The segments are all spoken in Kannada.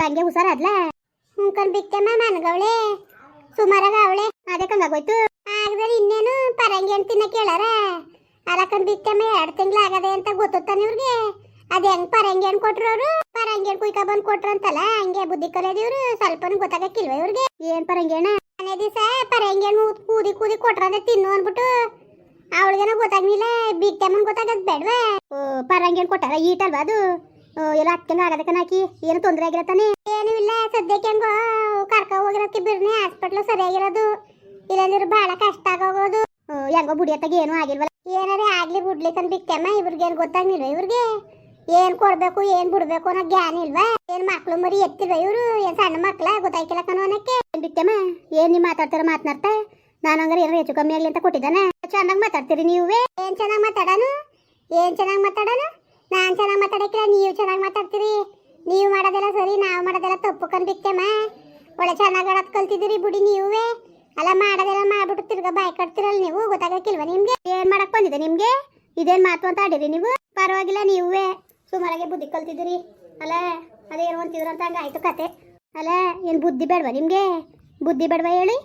ಗಂಗೆ ಹುಷಾರಾದ್ಲ ಹ್ಞೂ ಬಿಕ್ಕಮ್ಮ ಮನ್ಗವಳೆ ಸುಮಾರಾಗ ಅವಳೆ. ಅದೇ ಕಂಗಾಗೋಯ್ತು. ಆಗದ್ರೆ ಇನ್ನೇನು ಪರಂಗಿ ಅಂತ ತಿನ್ನ ಕೇಳಾರ ಅರಕಂಡ್ ಬಿಕ್ಕಮ್ಮ ಎರಡು ತಿಂಗಳು ಆಗದೆ ಅಂತ ಗೊತ್ತಾನೆ ಇವ್ರಿಗೆ. ಅದ ಹೆಂಗ್ ಪರಂಗಿ ಹಣ್ಣು ಕೊಟ್ರು ಅವರು? ಪರಂಗಿ ಹಣ್ಣು ಕುಯ್ಕ ಬಂದ್ ಕೊಟ್ರು ಅಂತಲ್ಲ, ಹಂಗೆ ಬುದ್ಧಿ ಕಲಿಯೋದು ಇವ್ರು. ಸ್ವಲ್ಪನೂ ಗೊತ್ತಾಗಕ್ಕಿಲ್ವ ಇವ್ರಿಗೆ? ಏನ್ ಪರಂಗಿ ಹಣ್ಣ? ಮನೆ ದಿವಸ ಪರಂಗಿ ಹಣ್ಣು ಕೂದಿ ಕೂದಿ ಕೊಟ್ರಂದ್ರೆ ತಿನ್ನು ಅನ್ಬಿಟ್ಟು. ಅವಳಿಗೇನೋ ಗೊತ್ತಾಗ್ಲಿಲ್ಲ ಬಿಕ್ಕಮ್ಮನ್ ಗೊತ್ತಾಗದ್ ಬೇಡ್ವಾ? ಓ, ಪರಂಗಿ ಹಣ್ಣು ಕೊಟ್ಟಾರ ಈಟಲ್ವಾ ಅದು? ಎಲ್ಲ ಹತ್ಕಂಗ ಆಗದಕ್ಕೆ ಹಾಕಿ ಏನು ತೊಂದರೆ ಆಗಿಲ್ಲ ತಾನೆ ಏನೂ ಇಲ್ಲ, ಸದ್ಯಕ್ಕೆ ಹಂಗೋ ಕರ್ಕ ಹೋಗಿರೋದಕ್ಕೆ ಬಿರ್ನೆ ಹಾಸ್ಪಿಟ್ಲ್ ಸರಿಯಾಗಿರೋದು. ಇಲ್ಲಾಂದ್ರೆ ಬಹಳ ಕಷ್ಟ ಆಗೋಗೋದು. ಹೆಂಗೋ ಬುಡಿಯತ್ತಾಗ ಏನೂ ಆಗಿಲ್ವಲ್ಲ. ಏನಾರೇ ಆಗ್ಲಿ ಬಿಡ್ಲಿಕ್ಕಂತ ಬಿಕ್ಕಮ್ಮ ಇವ್ರಿಗೇನು ಗೊತ್ತಾಗ್ಲಿಲ್ವ ಇವ್ರಿಗೆ. ಏನ್ ಕೊಡ್ಬೇಕು, ಏನ್ ಬಿಡ್ಬೇಕು ಅನ್ನೋ ಜ್ಞಾನ ಇಲ್ವಾ? ಏನ್ ಮಕ್ಳು ಮರಿ ಎತ್ತಿಲ್ವ ಇವ್ರು? ಏನ್ ಸಣ್ಣ ಮಕ್ಳ ಗೊತ್ತಾಯ್ಕಿಲ್ಲ ಕಣೋ ಅನ್ನಕ್ಕೆ. ಬಿಟ್ಟಮ್ಮ? ಏನ್ ನೀವ್ ಮಾತಾಡ್ತಾರ ಮಾತನಾಡ್ತ ನಾನು ಹಂಗಾರೆ ಏನಾರ ಹೆಚ್ಚು ಕಮ್ಮಿ ಆಗ್ಲಿ ಅಂತ ಕೊಟ್ಟಿದ್ದಾನೆ. ಚೆನ್ನಾಗಿ ಮಾತಾಡ್ತೀರಿ ನೀವೇ? ಏನ್ ಚೆನ್ನಾಗಿ ಮಾತಾಡನು? ಏನ್ ಚೆನ್ನಾಗಿ ಮಾತಾಡೋನು? ನಾನ್ ಚೆನ್ನಾಗಿ ಮಾತಾಡಕ್ಕಿಲ್ಲ, ನೀವು ಚೆನ್ನಾಗಿ ಮಾತಾಡ್ತೀರಿ. ನೀವು ಮಾಡೋದೆಲ್ಲ ಸರಿ, ನಾವು ಮಾಡೋದೆಲ್ಲ ತಪ್ಪು ಕಂಡ್ಬಿಟ್ಟಮ್ಮ ಒಳ್ಳೆ ಚೆನ್ನಾಗಿ ಆಡೋದ್ ಕಲ್ತಿದ್ದೀರಿ ಬಿಡಿ ನೀವೇ. ಅಲ್ಲ, ಮಾಡೋದೆಲ್ಲ ಮಾಡ್ಬಿಟ್ಟು ತಿರ್ಗ ಬಾಯ್ ಕಟ್ತಿರಲ್ಲ ನೀವು ಗೊತ್ತಾಗಕ್ಕಿಲ್ವ ನಿಮ್ಗೆ? ಏನ್ ಮಾಡಕ್ಕೆ ಬಂದಿದೆ ನಿಮ್ಗೆ? ಇದೇನ್ ಮಾತು ಅಂತ ಆಡಿರಿ ನೀವು? ಪರವಾಗಿಲ್ಲ, ನೀವೇ. ಸುಮಾರಾಗೆ ಬುದ್ಧಿ ಕಲ್ತಿದ್ದೀರಿ. ಅಲ್ಲ ಅದೇನು ಅಂತಿದ್ರು ಅಂತ ಹಂಗೆ ಆಯ್ತು ಕತೆ. ಅಲ್ಲ, ಏನು ಬುದ್ಧಿ ಬೇಡವಾ ನಿಮಗೆ? ಬುದ್ಧಿ ಬೇಡವಾ ಹೇಳಿ?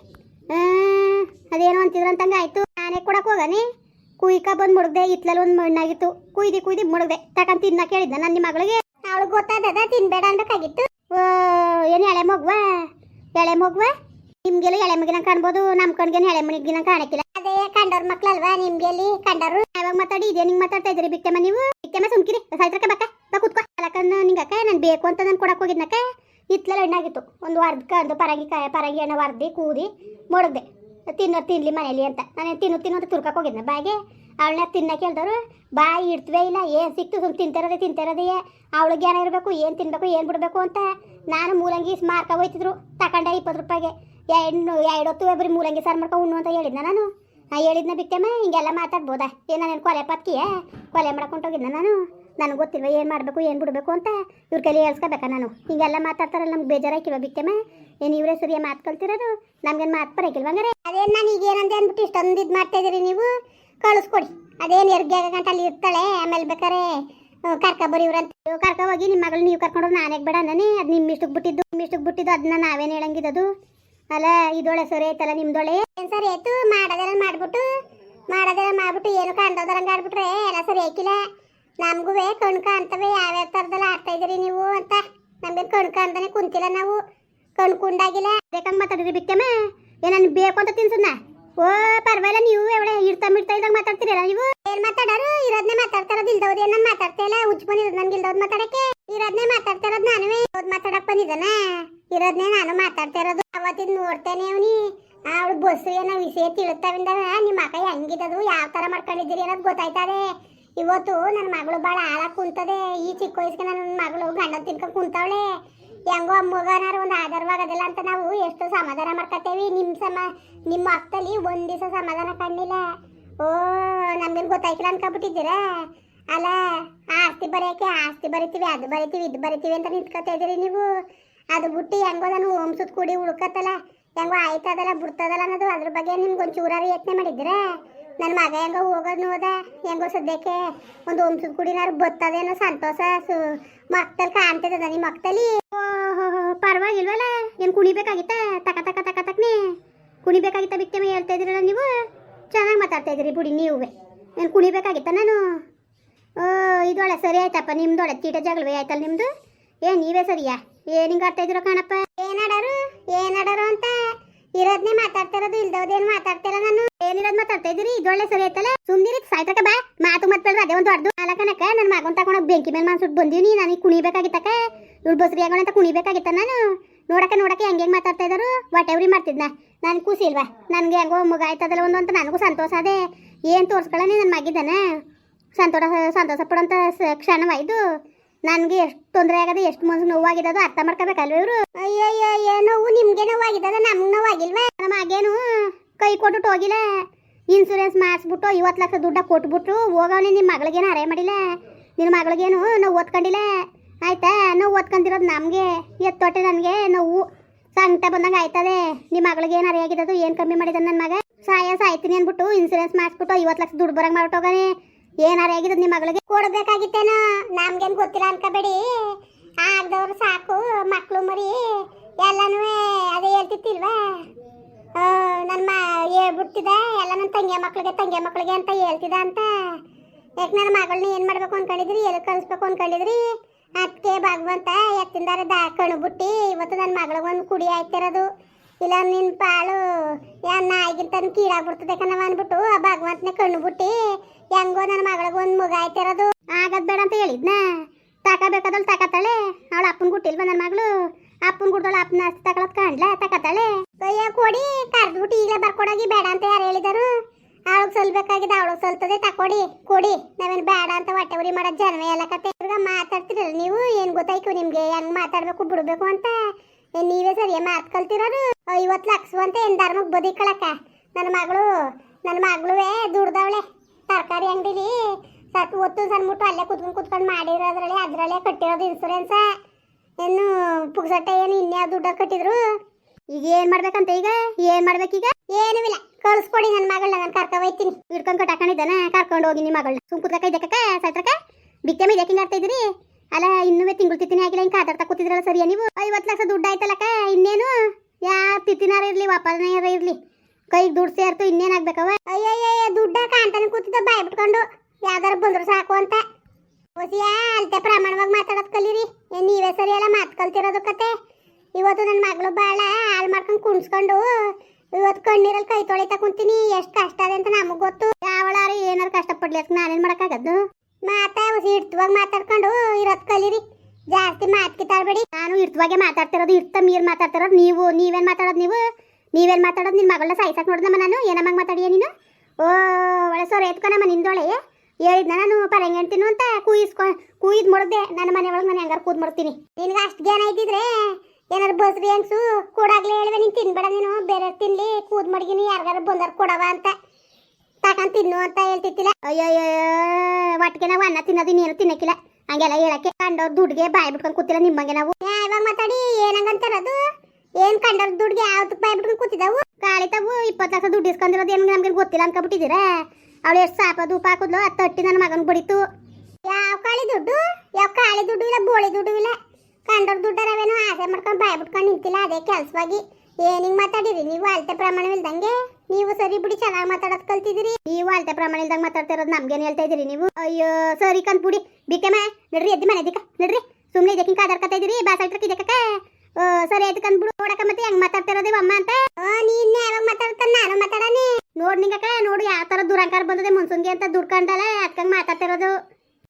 ಅದೇನು ಅಂತಿದ್ರು ಅಂತ ಹಂಗೆ ಆಯ್ತು. ನಾನೇ ಕೊಡಕ್ಕೆ ಹೋಗಾನೆ? ಕುಯ್ಕ ಬಂದು ಮುಡ್ದೆ ಇತ್ಲಲ್ಲಿ ಒಂದು ಮಣ್ಣಾಗಿತ್ತು. ಕುಯ್ದಿ ಕುಯ್ದಿ ಮುಡ್ದೆ ತಕಂತ ತಿನ್ನ ಕೇಳಿದ್ದೆ ನನ್ನ ನಿಮ್ಮ ಮಗಳಿಗೆ? ಅವಳು ಗೊತ್ತಾದದ ತಿನ್ಬೇಡ ಅನ್ಬೇಕಾಗಿತ್ತು ಏನು ಎಳೆ ಮಗುವ? ಎಳೆ ಮಗುವ? ನಿಮ್ಗೆಲ್ಲ ಎಳೆ ಮಗಿನ ಕಾಣ್ಬೋದು ನಮ್ಮ ಕಣ್ಗೇನು ಎಳೆ ಮಗಿನ ಕಾಣಕ್ಕಿಲ್ಲ ಅದೇ ಕಂಡವ್ರ ಮಕ್ಳಲ್ವಾ ನಿಮ್ಗೆಲ್ಲಿ? ಕಂಡರು? ಯಾವಾಗ ಮಾತಾಡಿ ಇದೇ ನಿಂಗೆ ಮಾತಾಡ್ತಾ ಇದ್ರಿ ಬಿಟ್ಟಮ್ಮ ನೀವು? ಬಿಟ್ಟಮ್ಮ ಸುಮ್ಕಿರಿ. ಸಾಯ್ತ್ರಕ್ಕೆ ಬಕ್ಕ ಬಾ ಕೂತ್ಕೋ. ಅಲಕನ್ನ ನಿಂಗಕ್ಕ ನಾನು ಬೇಕು ಅಂತ ನಾನು ಕೊಡಕ್ಕೆ ಹೋಗಿದ್ನಕ್ಕ. ಇತ್ಲೆಲ್ಲ ಹಣ್ಣಾಗಿತ್ತು. ಒಂದು ವಾರದ ಒಂದು ಪರಂಗಿ ಕಾಯ ಪರಂಗಿ ಹಣ್ಣು ವರ್ದಿ ಕೂದಿ ಮೊಡಗ್ದೆ ತಿನ್ನೋ, ತಿನ್ಲಿ ಮನೇಲಿ ಅಂತ. ನಾನು ತಿನ್ನು ತಿನ್ನು ಅಂತ ತುರ್ಕಕ್ಕೆ ಹೋಗಿದ್ನ ಬಾಯಿಗೆ. ಅವಳನ್ನ ತಿನ್ನಕ್ಕೆ ಹೇಳ್ದವ್ರು, ಬಾಯಿ ಇಡ್ತವೇ ಇಲ್ಲ, ಏನು ಸಿಕ್ತು? ಸುಮ್ಮನೆ ತಿಂತಿರೋದೇ, ತಿಂತಿರೋದೆಯೇ? ಅವಳಿಗೆ ಏನೋ ಇರಬೇಕು, ಏನು ತಿನ್ನಬೇಕು ಏನು ಬಿಡಬೇಕು ಅಂತ ನಾನು ಮೂಲಂಗಿ ಮಾರ್ಕ ಹೋಯ್ತಿದ್ರು, ತಕೊಂಡೆ ಇಪ್ಪತ್ತು ರೂಪಾಯಿಗೆ. ಎಣ್ಣು, ಎರಡು ಹೊತ್ತು ಬರೀ ಮೂಲಂಗಿ ಸಾರು ಮಾಡ್ಕೊ ಉಣ್ಣು ಅಂತ ಹೇಳಿದ್ನ ನಾನು. ಹೇಳಿದ್ನ ಬಿಟ್ಟೆಮ್ಮ, ಹಿಂಗೆಲ್ಲ ಮಾತಾಡ್ಬೋದಾ? ಏನು ನಾನು ಕೊಲೆ ಪತ್ಕಿಯೇ? ಕೊಲೆ ಮಾಡ್ಕೊಂಡು ಹೋಗಿದ್ನ ನಾನು. ನನಗೆ ಗೊತ್ತಿಲ್ವ ಏನು ಮಾಡಬೇಕು ಏನು ಬಿಡಬೇಕು ಅಂತ ಇವ್ರ ಕೈಲಿ ಹೇಳ್ಸ್ಕೋಬೇಕಾ ನಾನು? ಹಿಂಗೆಲ್ಲ ಮಾತಾಡ್ತಾರಲ್ಲ ನಮ್ಗೆ ಬೇಜಾರಾಕಿಲ್ವ ಬಿಟ್ಟೆಮ್ಮ ಏನು ಇವರೇ ಸರಿಯ ಮಾತು ಕಲ್ತಿರೋದು? ನಮ್ಗೇನು ಮಾತು ಬರೋಕಿಲ್ವ ಹಂಗಾರೆ? ಅದೇನು ನಾನು ಈಗ ಏನಂದೆ ಅಂದ್ಬಿಟ್ಟು ಇಷ್ಟೊಂದು ಇದು ಮಾಡ್ತಾ ಇದ್ದೀರಿ ನೀವು? ಕಳಿಸ್ಕೊಡಿ. ಅದೇನು ಎರ್ಗೆ ಗಂಟೆ ಅಲ್ಲಿ ಇರ್ತಾಳೆ ಆಮೇಲೆ ಬೇಕಾರೆ ಕರ್ಕ ಬರೀವ್ರಂತ ಕರ್ಕ ಹೋಗಿ ನಿಮ್ಮ ಮಗಳು ನೀವು ಕರ್ಕೊಂಡು ನಾನೇ ಬೇಡ ನಾನೇ ಅದು ನಿಮ್ಮ ಇಷ್ಟಕ್ಕೆ ಬಿಟ್ಟಿದ್ದು ನಿಮ್ಮ ಇಷ್ಟಕ್ಕೆ ಬಿಟ್ಟಿದ್ದು ಅದನ್ನ ನಾವೇನು ಹೇಳಂಗಿದ್ದದು ಅಲ್ಲ ಇದೊಳೆ ಸರಿ ಐತಲ್ಲ ನಿಮ್ದೊಳೆ? ಏನು ಸರಿ ಆಯ್ತು ಮಾಡೋದೆಲ್ಲ ಮಾಡ್ಬಿಟ್ಟು ಮಾಡೋದೆಲ್ಲ ಮಾಡ್ಬಿಟ್ಟು ಏನು ಕಾಣ್ದೋದ್ರಂಗೆ ಆಡ್ಬಿಟ್ರೆ ಎಲ್ಲ ಸರಿ ಆಯ್ಕಿಲ್ಲ. ನಮಗೂ ಕಣ್ಕ ಅಂತವೇ, ಯಾವ್ಯಾವ ಥರದಲ್ಲಿ ಆಡ್ತಾ ಇದ್ರಿ ನೀವು ಅಂತ. ನಮಗೆ ಕಣ್ಕ ಅಂತಾನೆ ಕುಂತಿಲ್ಲ ನಾವು. ಕಣ್ ಕುಂಡಾಗಿಲ್ಲ. ಬೇಕಂಗ್ ಮಾತಾಡಿದ್ರಿ ಬಿಟ್ಟಮ್ಮ. ಏನನ್ ಬೇಕು ಅಂತ ತಿನ್ಸನ್ನ ಓ, ಪರವಾಗಿಲ್ಲ, ನೀವು ಎವಳೆ ಇರ್ತಾ ಮಿಡ್ತಾ ಇದ್ದಾಗ ಮಾತಾಡ್ತೀರಲ್ಲ ನೀವು? ಏನ್ ಮಾತಾಡೋರು? ಇರೋದ್ನೇ ಮಾತಾಡ್ತಾ ಇರೋದು ಇಲ್ದವ್ರು. ಏನ ಮಾತಾಡ್ತಾ ಇಲ್ಲ? ಹುಚ್ಚು ಬಂದಿರೋದು ನನ್ಗೆ ಇಲ್ದವ್ರು ಮಾತಾಡಕ್ಕೆ. ಇರೋದ್ನೇ ಮಾತಾಡ್ತಾ ಇರೋದು ನಾನುವೇ. ಅವ್ರು ಮಾತಾಡಕ್ ಬಂದಿದ್ದಾನ? ಇರೋದ್ನೇ ನಾನು ಮಾತಾಡ್ತಾ ಇರೋದು. ಅವತ್ತಿನ ನೋಡ್ತೇನೆ ಅವನಿ. ಅವಳು ಬಸ್ಸು ಏನೋ ವಿಷಯ ತಿಳುತ್ತಾವಿಂದ ನಿಮ್ಮ ಅಕ್ಕ ಹೆಂಗಿದದು ಯಾವ ತರ ಮಾಡ್ಕೊಂಡಿದ್ದೀರಿ ಅನ್ನೋದು ಗೊತ್ತಾಯ್ತದೆ. ಇವತ್ತು ನನ್ನ ಮಗಳು ಭಾಳ ಆಳ ಕುಂತದೆ. ಈ ಚಿಕ್ಕ ವಯಸ್ಸಿಗೆ ನನ್ನ ಮಗಳು ಗಂಡ ತಿನ್ಕೊ ಕುಂತವಳೆ. ಹೆಂಗೋ ಮಗನಾರು ಒಂದು ಆಧಾರವಾಗೋದಿಲ್ಲ ಅಂತ ನಾವು ಎಷ್ಟು ಸಮಾಧಾನ ಮಾಡ್ಕೊತೇವಿ ನಿಮ್ಮ ಸಮ, ನಿಮ್ಮ ಅಕ್ಕಲ್ಲಿ ಒಂದು ದಿವಸ ಸಮಾಧಾನ ಕಾಣಲಿಲ್ಲ. ಓ, ನಮ್ಗೇನು ಗೊತ್ತಾಯ್ಕಿಲ್ಲ ಅನ್ಕೊಬಿಟ್ಟಿದ್ದೀರಾ ಅಲ್ಲ, ಆಸ್ತಿ ಬರೆಯೋಕೆ ಆಸ್ತಿ ಬರಿತೀವಿ, ಅದು ಬರಿತೀವಿ, ಇದು ಬರಿತೀವಿ ಅಂತ ನಿಂತ್ಕೊತಾ ಇದ್ದೀರಿ ನೀವು. ಅದು ಬಿಟ್ಟು ಹೆಂಗೋ ನಾನು ಓಮ್ಸದ್ ಕೂಡಿ ಉಳ್ಕತ್ತಲ್ಲ. ಹೆಂಗೋ ಆಯ್ತದಲ್ಲ, ಬಿಡ್ತದಲ್ಲ ಅನ್ನೋದು ಅದ್ರ ಬಗ್ಗೆ ನಿಮ್ಗೆ ಒಂದು ಚೂರಾರು ಯತ್ನ ಮಾಡಿದ್ದೀರಾ? ನನ್ನ ಮಗ ಹೆಂಗೋ ಹೋಗೋದು ನೋದ ಹೆಂಗೋ ಸದ್ಯಕ್ಕೆ ಒಂದು ಓಮ್ಸದ್ ಕುಡಿನಾರು ಬತ್ತದೇನೋ ಸಂತೋಷ ಸು ಮಕ್ತಲ್ ಕಾಣ್ತದ ನಿಮ್ಮ ಮಕ್ತಲ್ಲಿ? ಪರವಾಗಿಲ್ವಲ್ಲ, ಏನು ಕುಣಿಬೇಕಾಗಿತ್ತ? ತಕ ತಕ ತಕ, ತಕ್ನೆ. ಕುಣಿಬೇಕಾಗಿತ್ತ ಬಿಟ್ಟೆ ಹೇಳ್ತಾ ಇದ್ದೀರಲ್ಲ ನೀವು? ಚೆನ್ನಾಗಿ ಮಾತಾಡ್ತಾ ಇದ್ರಿ ಬುಡಿ ನೀವೇ. ಏನು ಕುಣಿಬೇಕಾಗಿತ್ತ ನಾನು? ಓ ಇದೊಳೆ ಸರಿ ಆಯ್ತಪ್ಪ ನಿಮ್ದೊಳೆ ತೀಟ ಜಗಳವೇ ಆಯ್ತಲ್ಲ ನಿಮ್ದು? ಏ, ನೀವೇ ಸರಿಯಾ? ಏನ್ ಹಿಂಗ್ ಆಡ್ತಾ ಇದ್ದೀರೋ ಕಾಣಪ್ಪ? ಏನಾಡಾರು? ಏನಾಡಾರು ಅಂತ? ಇರೋದ್ನೇ ಮಾತಾಡ್ತಿರೋದು ಇಲ್ದವ್ದೇನು ಏನಿರೋದ್ ಮಾತಾಡ್ತಾ ಇದಿರಿ ಇದೊಳ್ಳೆ ಸರಿ ಐತಲ್ಲ ಸುಮ್ನಿರಿ ಸಾಯ್ತಕ ಬಾ. ಮಾತು ಮತ್ತೆ ಅದೇ ಒಂದು ಅರ್ಧ ಅಲಕನಕ ನನ್ನ ಮಗನ್ ತಗೊಂಡೋಗಿ ಬೆಂಕಿ ಮೇಲೆ ಮಾನ್ಸುಟ್ ಬಂದೀನಿ. ನನಗೆ ಕುಣಿಬೇಕಾಗಿತ್ತಕ ಇವ್ಳು ಬಸ್ರಿ ಆಗೋಣ ಅಂತ ಕುಣಿಬೇಕಾಗಿತ್ತ ನಾನು. ನೋಡಕ್ಕೆ ನೋಡಕ್ಕೆ, ಹೆಂಗೆ ಹೆಂಗೆ ಮಾತಾಡ್ತಾ ಇದ್ರು? ವಾಟೆವ್ರಿ ಮಾಡ್ತಿದ್ನ. ನನ್ ಇಲ್ವಾ? ನನಗೆ ಹೆಂಗೋ ಮಗ ಆಯ್ತದಲ್ಲ ಒಂದು ಅಂತ ನನಗೂ ಸಂತೋಷ ಅದೇ. ಏನು ತೋರ್ಸ್ಕೊಳ್ಳಿ ನನ್ನ ಮಗಿದ್ದಾನೆ ಸಂತೋಷ ಸಂತೋಷ ಪಡೋಂಥ ಕ್ಷಣವಾಯ್ತು ನನಗೆ ಎಷ್ಟು ತೊಂದರೆ ಆಗದೆ, ಎಷ್ಟು ಮನ್ಸು ನೋವಾಗಿದ್ದು ಅದು ಅರ್ಥ ಮಾಡ್ಕೋಬೇಕಲ್ವ ಇವರು? ಅಯ್ಯೋ ನೋವು ನಿಮ್ಗೆ ನೋವಾಗಿದ್ದದ, ನಮ್ಗೆ ನೋವಾಗಿಲ್ವಾ? ನಮ್ಮ ಮಗೇನು ಕೈ ಕೊಟ್ಟು ಹೋಗಿಲ್ಲ. ಇನ್ಸೂರೆನ್ಸ್ ಮಾಡಿಸ್ಬಿಟ್ಟು ಐವತ್ತು ಲಕ್ಷ ದುಡ್ಡ ಕೊಟ್ಬಿಟ್ಟು ಹೋಗವನಿ ನಿಮ್ಮ ಮಗಳಿಗೇನು ಅರೆ ಮಾಡಿಲ್ಲ? ನಿನ್ನ ಮಗಳಿಗೇನು ನಾವು ಓದ್ಕೊಂಡಿಲ್ಲ? ಆಯ್ತಾ? ನಾವು ಓದ್ಕೊಂಡಿರೋದು ನಮಗೆ? ಎತ್ತೊಟ್ಟೆ ನನಗೆ? ನೋವು ಸಂಕಟ ಬಂದಂಗೆ ಆಯ್ತದೆ. ನಿಮ್ಮ ಮಗಳಿಗೆ ಏನು ಅರೆಯಾಗಿದ್ದು ಏನು ಕಮ್ಮಿ ಮಾಡಿದ ನನ್ನ ಮಗ? ಸಾಯ ಸಾಯ್ತೀನಿ ಅಂದ್ಬಿಟ್ಟು ಇನ್ಸೂರೆನ್ಸ್ ಮಾಡಿಸ್ಬಿಟ್ಟು ಐವತ್ತು ಲಕ್ಷ ದುಡ್ಡು ಮಾಡ್ಬಿಟ್ಟು ಮಾಡ್ಬಿಟ್ಟೋಗಾನೆ ಏನು ಅರೆಯಾಗಿದ್ದು ನಿಮ್ಮ ಮಗಳಿಗೆ? ಕೊಡಬೇಕಾಗಿತ್ತೇನೋ? ನಮ್ಗೇನು ಗೊತ್ತಿಲ್ಲ ಅನ್ಕೋಬೇಡಿ. ಆಗದವ್ರು ಸಾಕು ಮಕ್ಕಳು ಮರಿ, ಎಲ್ಲನೂ ಅದೇ ಹೇಳ್ತಿತ್ತಿಲ್ವಾ ಹೇಳ್ಬಿಡ್ತಿದ ಎಲ್ಲ ನನ್ನ ತಂಗಿಯ ಮಕ್ಳಿಗೆ ತಂಗಿಯ ಮಕ್ಳಿಗೆ ಅಂತ ಹೇಳ್ತಿದ ಅಂತ. ಯಾಕೆ ನನ್ನ ಮಗಳನ್ನ ಏನು ಮಾಡ್ಬೇಕು ಅನ್ಕೊಂಡಿದ್ರಿ? ಎಲ್ಲಿ ಕಳಿಸ್ಬೇಕು ಅನ್ಕೊಂಡಿದ್ರಿ? ಅದಕ್ಕೆ ಭಗವಂತ ಎತ್ತಿಂದಾರ ದಾ ಬುಟ್ಟಿ. ಇವತ್ತು ನನ್ನ ಮಗಳಿಗೊಂದು ಕುಡಿ ಆಯ್ತಿರೋದು. ಇಲ್ಲ ನಿನ್ನ ಪಾಳು ಯಾ ನಾಯಿಗಿಂತ ಕೀಳಾಗ್ಬಿಡ್ತದೆ ಕಣವ ಅಂದ್ಬಿಟ್ಟು ಆ ಭಗವಂತನ ಕಣ್ಣು ಬಿಟ್ಟು. ಹೆಂಗೋ ನನ್ನ ಮಗಳಿಗೆ ಒಂದು ಮಗ ಆಯ್ತಿರೋದು. ಆಗದ್ ಬೇಡ ಅಂತ ಹೇಳಿದ್ನ. ತಕಬೇಕಾದಳು ತಕತಾಳೆ ಅವಳ ಅಪ್ಪನ ಗುಟ್ಟಿಲ್ವ ನನ್ನ ಮಗಳು? ಅಪ್ಪನ ಗುಡ್ದಳು ಅಪ್ಪನ ಆಸ್ತಿ ತಗೊಳತ್ ಕಂಡ್ಲ ತಕತಾಳೆ ಕೈಯ ಕೊಡಿ ಕರ್ದ್ಬಿಟ್ಟು ಈಗಲೇ ಬರ್ಕೊಡೋಗಿ ಬೇಡ ಅಂತ ಯಾರು ಹೇಳಿದರು? ಅವಳಗ್ ಸಲ್ಬೇಕಾಗಿದೆ ಅವಳು ಸಲ್ತದೆ, ತಕೊಡಿ, ಕೊಡಿ. ನಾವೇನ್ ಬೇಡ ಅಂತ ಹೊಟ್ಟೆ ಉರಿ ಮಾಡೋ ಜನವೇ ಎಲ್ಲ ಮಾತಾಡ್ತಿರಲ್ಲ ನೀವು? ಏನ್ ಗೊತ್ತಾಯ್ತು ನಿಮ್ಗೆ? ಹೆಂಗ್ ಮಾತಾಡ್ಬೇಕು, ಬಿಡ್ಬೇಕು ಅಂತ? ನೀವೇ ಸರಿಯ ಮಾತು ಕಲ್ತಿರೋರು ಐವತ್ತು ಲಕ್ಷ ಅಂತ ಏನ್ ಧರ್ಮಕ್ ಬದಿ ಕಳಕ? ನನ್ನ ಮಗಳು ನನ್ನ ಮಗಳುವೇ ದುಡ್ದವಳೆ. ತರಕಾರಿ ಅಂಗಡಿಲಿ ಸತ್ ಒತ್ತು ಸಣ್ಣ ಅಲ್ಲೇ ಕುತ್ಕೊಂಡು ಕುತ್ಕೊಂಡು ಮಾಡಿರೋದ್ರಲ್ಲಿ, ಅದ್ರಲ್ಲೇ ಕಟ್ಟಿರೋದು ಇನ್ಸೂರೆನ್ಸ್ ಏನು ಪುಗ್ಸಟ್ಟ ಏನು ಇನ್ಯಾವ ದುಡ್ಡ ಕಟ್ಟಿದ್ರು? ಈಗ ಏನ್ ಮಾಡ್ಬೇಕಂತ ಈಗ? ಏನ್ ಮಾಡ್ಬೇಕೀಗ? ಏನೂ ಇಲ್ಲ. ಕಳ್ಸ್ಕೊಡಿ ನನ್ನ ಮಗಳನ್ನ, ನಾನು ಕರ್ಕೊ ಹೋಯ್ತೀನಿ ಹಿಡ್ಕೊಂಡು ಕಟ್ಟಾಕೊಂಡಿದ್ದಾನ ಕರ್ಕೊಂಡು ಹೋಗಿ ನಿಮ್ಮ ಮಗಳನ್ನ. ಸುಮ್ ಕುದ್ರಕ ಇದ್ದಕ್ಕ ಸತ್ರಕ ಬಿಕ್ಕೆ ಮೇಲೆ ಹಿಂಗೆ ಆಡ್ತಾ ಇದ್ರಿ ಅಲ್ಲ ಇನ್ನೂ ತಿಂಗಳು ತಿತ್ತಿನ ಆಗಿಲ್ಲ, ಹಿಂಗೆ ಕಾದಾಡ್ತಾ ಕೂತಿದ್ರಲ್ಲ ಸರಿಯಾ ನೀವು? ಐವತ್ತು ಲಕ್ಷ ದುಡ್ಡು ಆಯ್ತಲ್ಲಕ್ಕ, ಇನ್ನೇನು? ಯಾ ತಿತ್ತಿನಾರ ಇರ್ಲಿ ವಾಪಸ್ನಾರ ಇರ್ಲಿ. ಕೈಗೆ ದುಡ್ಡು ಸೇರ್ತು, ಇನ್ನೇನ್ ಆಗ್ಬೇಕವ? ಅಯ್ಯಯ್ಯ ದುಡ್ಡ ಕಾಂತಾನೆ ಕೂತಿದ್ದ, ಬಾಯ್ ಬಿಟ್ಕೊಂಡು. ಯಾವ್ದಾರು ಬಂದ್ರು ಸಾಕು ಅಂತ. ಹೊಸಿಯಾ ಅಲ್ತೆ ಪ್ರಮಾಣವಾಗಿ ಮಾತಾಡೋದು ಕಲೀರಿ. ನೀವೇ ಸರಿ ಎಲ್ಲ ಮಾತು ಕಲ್ತಿರೋದು ಕತೆ. ಇವತ್ತು ನನ್ನ ಮಗಳು ಭಾಳ ಹಾಳು ಮಾಡ್ಕೊಂಡು ಕುಣಿಸ್ಕೊಂಡು ಇವತ್ತು ಕಣ್ಣೀರಲ್ಲಿ ಕೈ ತೊಳಿತಾ ಕುಂತೀನಿ. ಎಷ್ಟು ಕಷ್ಟ ಅದೆ ಅಂತ ನಮಗೆ ಗೊತ್ತು. ಯಾವಳಾರ ಏನಾರು ಪಡ್ಲಿ ಅದಕ್ಕೆ ನಾನೇನು ಮಾಡಕ್ಕಾಗದ್ದು? ಮಾತಾ ಹೊಸಿ ಮಾತಾಡ್ಕೊಂಡು ಇರೋದು ಕಲೀರಿ. ಜಾಸ್ತಿ ಮಾತ್ ಕಿತ್ತಾಡ್ಬೇಡಿ. ನಾನು ಇರ್ತವಾಗೆ ಮಾತಾಡ್ತಿರೋದು, ಇರ್ತ ಮೀರ್ ಮಾತಾಡ್ತಿರೋದು ನೀವು. ನೀವೇನು ಮಾತಾಡೋದು ನೀವು? ನೀವೇನು ಮಾತಾಡೋದು ನಿನ್ನ ಮಗಳನ್ನ ಸಾಯಿಸಕ್ಕೆ ನೋಡ್ದಮ್ಮ ನಾನು? ಏನಮ್ಮ ಮಾತಾಡಿಯ ನೀನು? ಓ, ಒಳ್ಳೆ ಸೊರೆ ಎತ್ಕೊನಮ್ಮ ನಿಂದೊಳೆ. ಹೇಳಿದ್ನ, ನಾನು ಪರಂಗಿ ಅಂತೀನು ಅಂತ ಕೂಯಿಸ್ಕೊ, ಕೂಯಿದ್ ಮುಡ್ದೆ. ನನ್ನ ಮನೆ ಒಳಗೆ ನಾನು ಹೆಂಗಾರು ಕೂದ್ ಮಾಡ್ತೀನಿ. ನಿನ್ಗೆ ಅಷ್ಟು ಜ್ಞಾನ ಇದ್ದಿದ್ರೆ ಏನಾರು ಬಸ್ರಿ ಅನ್ಸು ಕೊಡಾಗ್ಲೇ ಹೇಳಿವೆ ನೀನು ತಿನ್ಬೇಡ ನೀನು, ಬೇರೆ ತಿನ್ಲಿ, ಕೂದ್ ಮಡಗಿನಿ, ಯಾರಿಗಾರು ಬಂದಾರ ಕೊಡವ ಅಂತ. ತಕೊಂಡ್ ತಿನ್ನು ಅಂತ ಹೇಳ್ತಿತ್ತಿಲ್ಲ ಅಯ್ಯೋ ಒಟ್ಟಿಗೆ ನಾವು ಅನ್ನ ತಿನ್ನೋದು ನೀನು ತಿನ್ನಕ್ಕಿಲ್ಲ ಹಂಗೆಲ್ಲ ಹೇಳಕ್ಕೆ ಕಂಡವ್ರ ದುಡ್ಗೆ ಬಾಯ್ ಬಿಟ್ಕೊಂಡು ಕೂತಿಲ್ಲ ನಿಮ್ಮಂಗೆ ನಾವು. ಇವಾಗ ಮಾತಾಡಿ ಏನಂಗಂತಾರದು ಏನ್ ಕಂಡವ್ರ ದುಡ್ಗೆ ಯಾವ್ದಕ್ಕೆ ಬಾಯ್ ಬಿಟ್ಕೊಂಡು ಕೂತಿದ್ದಾವು ಕಾಳಿತಾವು ಇಪ್ಪತ್ತು ಲಕ್ಷ ದುಡ್ಡು ಇಸ್ಕೊಂಡಿರೋದು ಏನು ನಮ್ಗೆ ಗೊತ್ತಿಲ್ಲ ಅನ್ಕೊಬಿಟ್ಟಿದ್ದೀರಾ ಅವಳು ಎಷ್ಟು ಸಾಪ ದೂಪ ಹಾಕಿದ್ಲು ಅದು ತಟ್ಟಿ ನನ್ನ ಮಗನ ಬಿಡಿತು. ಯಾವ ಕಾಳಿ ದುಡ್ಡು? ಯಾವ ಕಾಳಿ ದುಡ್ಡು ಇಲ್ಲ, ಬೋಳಿ ದುಡ್ಡು ಇಲ್ಲ. ಕಂಡೋರ್ ದುಡ್ಡರವೇನೋ ಆಸೆ ಮಾಡ್ಕೊಂಡು ಬಾಯ್ ಬಿಟ್ಕೊಂಡು ನಿಂತಿಲ್ಲ, ಅದೇ ಕೆಲ್ಸವಾಗಿ. ಏನಿಂಗ್ ಮಾತಾಡಿರಿ? ನೀವು ಅಳತೆ ಪ್ರಮಾಣ ಇಲ್ದಂಗೆ? ನೀವು ಸರಿ ಬಿಡಿ, ಚೆನ್ನಾಗಿ ಮಾತಾಡೋದ್ ಕಲ್ತಿದ್ದೀರಿ. ನೀವು ಅಳತೆ ಪ್ರಮಾಣ ಇಲ್ದಂಗೆ ಮಾತಾಡ್ತಿರೋದು ನಮ್ಗೇನು ಹೇಳ್ತಾ ಇದ್ದೀರಿ ನೀವು? ಅಯ್ಯೋ, ಸರಿ ಕಂತ್ ಬಿಡಿ ಬಿಕೆಮ ನಡ್ರಿ ಎದ್ದು ಮನೆ ದಿಕ್ಕ ನಡ್ರಿ. ಸುಮ್ಮನೆ ಇದಕ್ಕೆ ಕಾದಾಡ್ಕತಾ ಇದ್ದೀರಿ ಬಾಸಾಳ್ತ್ರಕ್ಕೆ ಇದಕ್ಕ ಸರಿ ಆಯ್ತು ಕಂದ್ಬಿಡು ನೋಡಕ ಮತ್ತೆ ಹೆಂಗ್ ಮಾತಾಡ್ತಿರೋದು ಅಮ್ಮ ಅಂತ. ನೀನ್ ಯಾವಾಗ ಮಾತಾಡ್ತಾನ ನಾನು ಮಾತಾಡನೆ. ನೋಡ್ ನಿಂಗಕ್ಕ ನೋಡು ಯಾವ ತರ ದುರಂಕಾರ ಬಂದದೆ ಮುನ್ಸುನ್ಗೆ ಅಂತ ದುಡ್ಕೊಂಡಲ್ಲ ಅದಕ್ಕಂಗೆ ಮಾತಾಡ್ತಿರೋದು.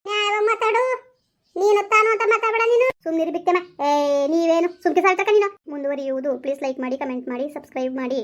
ಯಾರು ಮಾತಾಡು. ನೀನು ತಾನು ಅಂತ ಮಾತಾಡಬೇಡ ನೀನು. ಸುಮ್ಮನಿರಿ ಬಿಟ್ಟೆಮ ಏ ನೀವೇನು ಸುಮ್ಕೆ ಸಾಯ್ತಕ್ಕ ನೀನು? ಮುಂದುವರಿಯುವುದು. ಪ್ಲೀಸ್ ಲೈಕ್ ಮಾಡಿ ಕಮೆಂಟ್ ಮಾಡಿ ಸಬ್ಸ್ಕ್ರೈಬ್ ಮಾಡಿ.